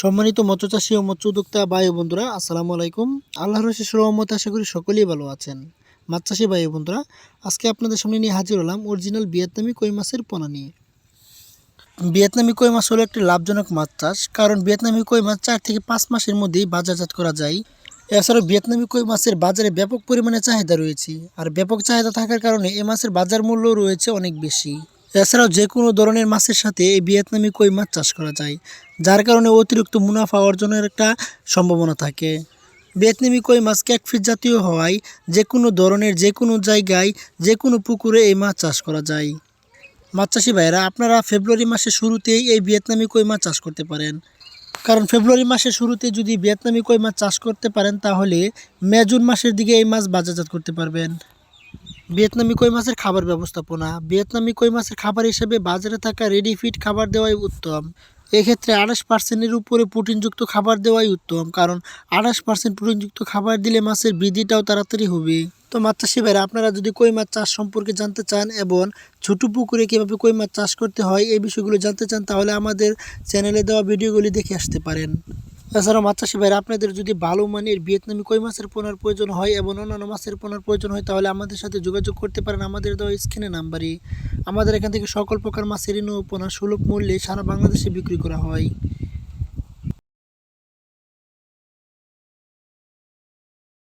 সম্মানিত মৎস্যচাষী ও মৎস্য উদ্যোক্তা ও বন্ধুরা, আসসালামু আলাইকুম। আল্লাহ রশেষ রহমত আশা করি সকলেই ভালো আছেন। মাছ চাষি ও বন্ধুরা, আজকে আপনাদের সামনে নিয়ে হাজির হলাম অরিজিনাল ভিয়েতনামি কই মাছের পোনা নিয়ে। ভিয়েতনামি কই মাছ হলো একটি লাভজনক মাছ চাষ, কারণ ভিয়েতনামি কই মাছ চার থেকে পাঁচ মাসের মধ্যেই বাজারজাত করা যায়। এছাড়াও ভিয়েতনামি কই মাছের বাজারে ব্যাপক পরিমাণে চাহিদা রয়েছে, আর ব্যাপক চাহিদা থাকার কারণে এ মাছের বাজার মূল্য রয়েছে অনেক বেশি। এছাড়াও যে কোনো ধরনের মাছের সাথে এই ভিয়েতনামি কই মাছ চাষ করা যায়, যার কারণে অতিরিক্ত মুনাফা অর্জনের একটা সম্ভাবনা থাকে। ভিয়েতনামি কই মাছ ক্যাকফিস জাতীয় হওয়ায় যে কোনো ধরনের যে কোনো জায়গায় যে কোনো পুকুরে এই মাছ চাষ করা যায়। মাছ চাষি ভাইরা আপনারা ফেব্রুয়ারি মাসের শুরুতেই এই ভিয়েতনামি কই মাছ চাষ করতে পারেন। কারণ ফেব্রুয়ারি মাসের শুরুতে যদি ভিয়েতনামি কই মাছ চাষ করতে পারেন, তাহলে মে জুন মাসের দিকে এই মাছ বাজারজাত করতে পারবেন। ভিয়েতনামি কই মাছের খাবার ব্যবস্থাপনা? ভিয়েতনামি কই মাছের খাবার হিসেবে বাজারে থাকা রেডি ফিড খাবার দেওয়াই উত্তম। এক্ষেত্রে আঠাশ পার্সেন্টের উপরে প্রোটিনযুক্ত খাবার দেওয়াই উত্তম, কারণ আঠাশ পার্সেন্ট প্রোটিনযুক্ত খাবার দিলে মাছের বৃদ্ধিটাও তাড়াতাড়ি হবে। তো মাছ চাষি ভাইরা, আপনারা যদি কই মাছ চাষ সম্পর্কে জানতে চান এবং ছোট পুকুরে কীভাবে কই মাছ চাষ করতে হয়, এই বিষয়গুলো জানতে চান, তাহলে আমাদের চ্যানেলে দেওয়া ভিডিওগুলি দেখে আসতে পারেন। এছাড়াও মাছ চাষি ভাইরা, আপনাদের যদি ভালো মানের ভিয়েতনামি কই মাছের পোনার প্রয়োজন হয় এবং অন্যান্য মাছের পোনার প্রয়োজন হয়, তাহলে আমাদের সাথে যোগাযোগ করতে পারেন আমাদের দেওয়া স্ক্রিনে নাম্বারে। আমাদের এখান থেকে সকল প্রকার মাছের পোনা সুলভ মূল্যে সারা বাংলাদেশে বিক্রি করা হয়।